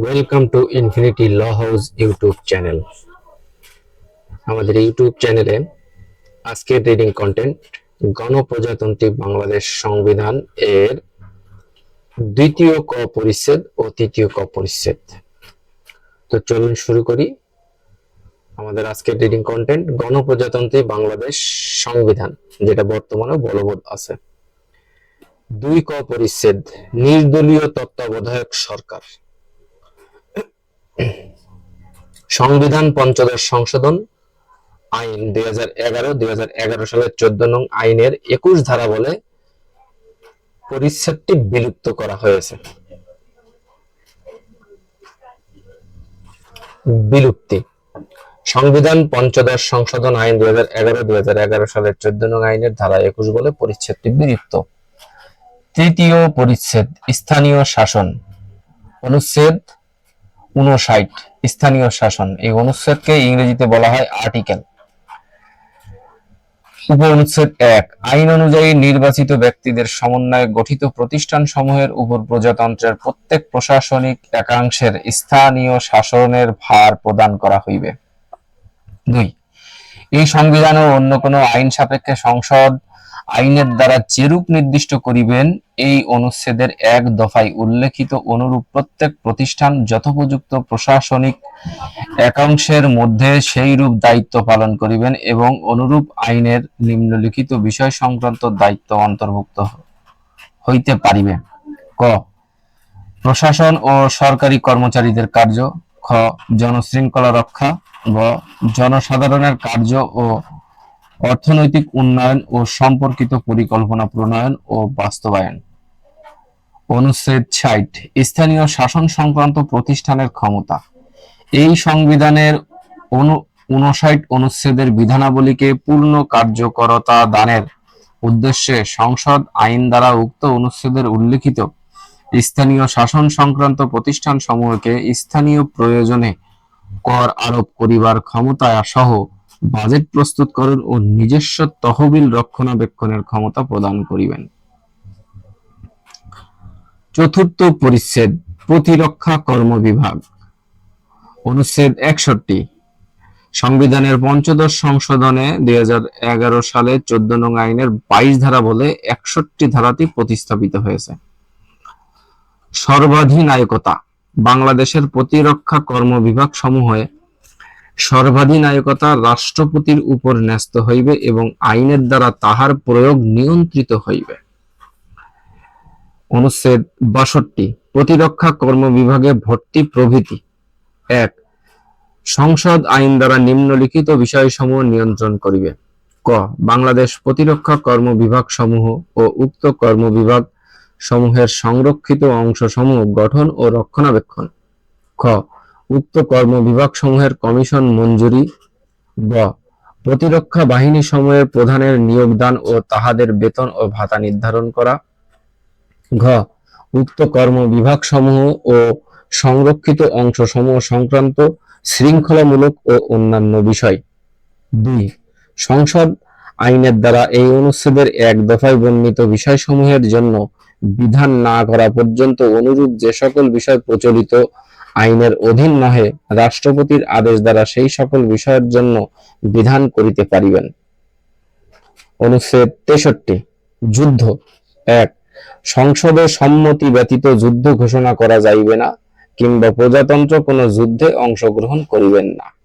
Welcome to infinity law house YouTube channel আমাদের YouTube চ্যানেলে আজকের রিডিং কন্টেন্ট গণপ্রজাতন্ত্রী বাংলাদেশ সংবিধান এর দ্বিতীয় ক পরিচ্ছেদ ও তৃতীয় ক পরিচ্ছেদ। তো চলুন শুরু করি। আমাদের আজকের রিডিং কন্টেন্ট গণপ্রজাতন্ত্রী বাংলাদেশ সংবিধান, যেটা বর্তমানে বলবৎ আছে। দুই ক পরিচ্ছেদ, নির্দলীয় তত্ত্বাবধায়ক সরকার। সংবিধান পঞ্চদশ সংশোধন, আইন দুই হাজার এগারো, দুই হাজার এগারো সালের চোদ্দ নং আইনের একুশ ধারা বলে পরিচ্ছেদটি বিলুপ্ত করা হয়েছে। বিলুপ্তি। সংবিধান পঞ্চদশ সংশোধন, আইন দুই হাজার এগারো, দুই হাজার এগারো সালের চোদ্দ নং আইনের ধারা একুশ বলে পরিচ্ছেদটি বিলুপ্ত। তৃতীয় পরিচ্ছেদ, স্থানীয় শাসন। অনুচ্ছেদ উনষাট স্থানীয় শাসন। এই অনুচ্ছেদকে ইংরেজিতে বলা হয় আর্টিকেল। উপ অনুচ্ছেদ এক, আইন অনুযায়ী নির্বাচিত ব্যক্তিদের সমন্বয়ে গঠিত প্রতিষ্ঠান সমূহের উপর প্রজাতন্ত্রের প্রত্যেক প্রশাসনিক একাংশের স্থানীয় শাসনের ভার প্রদান করা হইবে। দুই, এই সংবিধান ও অন্য কোনো আইন সাপেক্ষে সংসদ আইনের দ্বারা যেরূপ নির্দিষ্ট করিবেন, এই অনুচ্ছেদের এক দফায় উল্লেখিত অনুরূপ প্রত্যেক প্রতিষ্ঠান যথোপযুক্ত প্রশাসনিক একাংশের মধ্যে সেই রূপ দায়িত্ব পালন করিবেন এবং অনুরূপ আইনের নিম্নলিখিত বিষয় সংক্রান্ত দায়িত্ব অন্তর্ভুক্ত হইতে পারিবে। ক। প্রশাসন ও সরকারি কর্মচারীদের কার্য। খ। জনশৃঙ্খলা রক্ষা। গ। জনসাধারণের কার্য ও অর্থনৈতিক উন্নয়ন ও সম্পর্কিত পরিকল্পনা প্রণয়ন ও বাস্তবায়ন। অনুচ্ছেদ ষাট, স্থানীয় শাসন সংক্রান্ত প্রতিষ্ঠানের ক্ষমতা। এই সংবিধানের উনষাট অনুচ্ছেদের বিধানাবলীকে পূর্ণ কার্যকরতা দানের উদ্দেশ্যে সংসদ আইন দ্বারা উক্ত অনুচ্ছেদের উল্লেখিত স্থানীয় শাসন সংক্রান্ত প্রতিষ্ঠান সমূহকে স্থানীয় প্রয়োজনে কর আরোপ করিবার ক্ষমতা সহ বাজেট প্রস্তুতকরণ ও নিজস্ব তহবিল রক্ষণাবেক্ষণের ক্ষমতা প্রদান করিবেন। চতুর্থ পরিচ্ছেদ, প্রতিরক্ষা কর্ম বিভাগ অনুচ্ছেদ একষট্টি। সংবিধানের পঞ্চদশ সংশোধনে দুই হাজার এগারো সালে চোদ্দ নং আইনের বাইশ ধারা বলে একষট্টি ধারাটি প্রতিস্থাপিত হয়েছে। সর্বাধিনায়কতা, বাংলাদেশের প্রতিরক্ষা কর্ম বিভাগ সমূহে সর্বাধিনায়কতা রাষ্ট্রপতির উপর ন্যস্ত হইবে এবং আইনের দ্বারা তাহার প্রয়োগ নিয়ন্ত্রিত হইবে। অনুচ্ছেদ বাষট্টি, প্রতিরক্ষা কর্ম বিভাগে ভর্তি প্রভৃতি। এক, সংসদ আইন দ্বারা নিম্নলিখিত বিষয়সমূহ নিয়ন্ত্রণ করিবে। ক, বাংলাদেশ প্রতিরক্ষা কর্ম বিভাগ সমূহ ও উক্ত কর্ম বিভাগ সমূহের সংরক্ষিত অংশসমূহ গঠন ও রক্ষণাবেক্ষণ। খ উক্ত কর্ম বিভাগ সমূহের কমিশন মঞ্জুরি গ। প্রতিরক্ষা বাহিনী সমূহের প্রধানের নিয়োগদান ও তাহাদের বেতন ও ভাতা নির্ধারণ করা। ঘ। উক্ত কর্ম বিভাগ সমূহ ও সংরক্ষিত অংশ সমূহ সংক্রান্ত শৃঙ্খলামূলক ও অন্যান্য বিষয়। দুই। সংসদ আইনের দ্বারা এই অনুচ্ছেদের এক দফায় বর্ণিত বিষয়সমূহের জন্য বিধান না করা পর্যন্ত অনুরূপ যে সকল বিষয় প্রচলিত আইনের অধীন নহে, রাষ্ট্রপতির আদেশ দ্বারা সেই সকল বিষয়ের জন্য বিধান করিতে পারিবেন। অনুচ্ছেদ তেষট্টি, যুদ্ধ। এক, সংসদে সম্মতি ব্যতীত যুদ্ধ ঘোষণা করা যাইবে না, কিংবা প্রজাতন্ত্র কোনো যুদ্ধে অংশগ্রহণ করিবেন না।